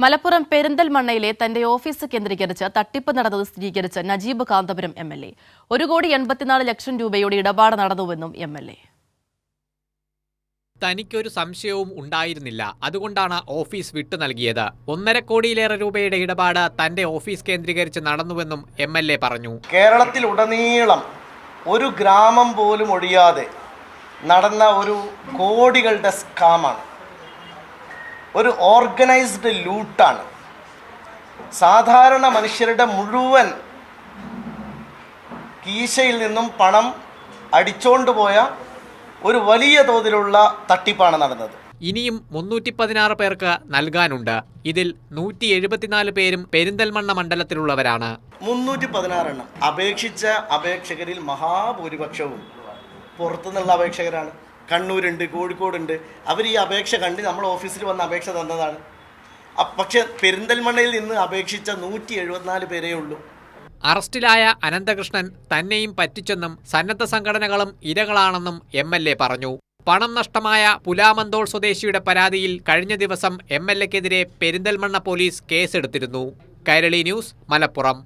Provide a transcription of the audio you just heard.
മലപ്പുറം പെരിന്തൽമണ്ണയിലെ തന്റെ ഓഫീസ് കേന്ദ്രീകരിച്ച് തട്ടിപ്പ് നടന്നത് സ്ഥിരീകരിച്ച Najeeb Kanthapuram M L A. ഒരു കോടി എൺപത്തിനാല് ലക്ഷം രൂപയുടെ ഇടപാട് നടന്നുവെന്നും എം എൽ എ. തനിക്കൊരു സംശയവും ഉണ്ടായിരുന്നില്ല. അതുകൊണ്ടാണ് ഓഫീസ് വിട്ടു നൽകിയത്. ഒന്നര കോടിയിലേറെ രൂപയുടെ ഇടപാട് തന്റെ ഓഫീസ് കേന്ദ്രീകരിച്ച് നടന്നുവെന്നും എം എൽ എ പറഞ്ഞു. കേരളത്തിൽ ഉടനീളം ഒരു ഗ്രാമം പോലും ഒഴിയാതെ നടന്ന ഒരു കോടികളുടെ സ്കാമാണ്. ഒരു ഓർഗനൈസ്ഡ് ലൂട്ടാണ്. സാധാരണ മനുഷ്യരുടെ മുഴുവൻ കീശയിൽ നിന്നും പണം അടിച്ചോണ്ട് പോയ ഒരു വലിയ തോതിലുള്ള തട്ടിപ്പാണ് നടന്നത്. ഇനിയും മുന്നൂറ്റി പതിനാറ് പേർക്ക് നൽകാനുണ്ട്. ഇതിൽ നൂറ്റി എഴുപത്തിനാല് പേരും പെരിന്തൽമണ്ണ മണ്ഡലത്തിലുള്ളവരാണ്. മുന്നൂറ്റി പതിനാറെണ്ണം അപേക്ഷിച്ച അപേക്ഷകരിൽ മഹാഭൂരിപക്ഷവും പുറത്തുനിന്നുള്ള അപേക്ഷകരാണ്. കണ്ണൂരുണ്ട് കോഴിക്കോടുണ്ട്. അവർ ഈ അപേക്ഷ കണ്ട് നമ്മൾ ഓഫീസിൽ വന്ന് അപേക്ഷ തന്നതാണ്. പക്ഷെ പെരിന്തൽമണ്ണയിൽ നിന്ന് അപേക്ഷിച്ച നൂറ്റി എഴുപത്തിനാല് പേരേ ഉള്ളൂ. അറസ്റ്റിലായ അനന്തകൃഷ്ണൻ തന്നെയും പറ്റിച്ചെന്നും സന്നദ്ധ സംഘടനകളും ഇരകളാണെന്നും എം എൽ എ പറഞ്ഞു. പണം നഷ്ടമായ പുലാമന്തോൾ സ്വദേശിയുടെ പരാതിയിൽ കഴിഞ്ഞ ദിവസം എം എൽ എക്കെതിരെ പെരിന്തൽമണ്ണ പോലീസ് കേസെടുത്തിരുന്നു. കൈരളി ന്യൂസ് മലപ്പുറം.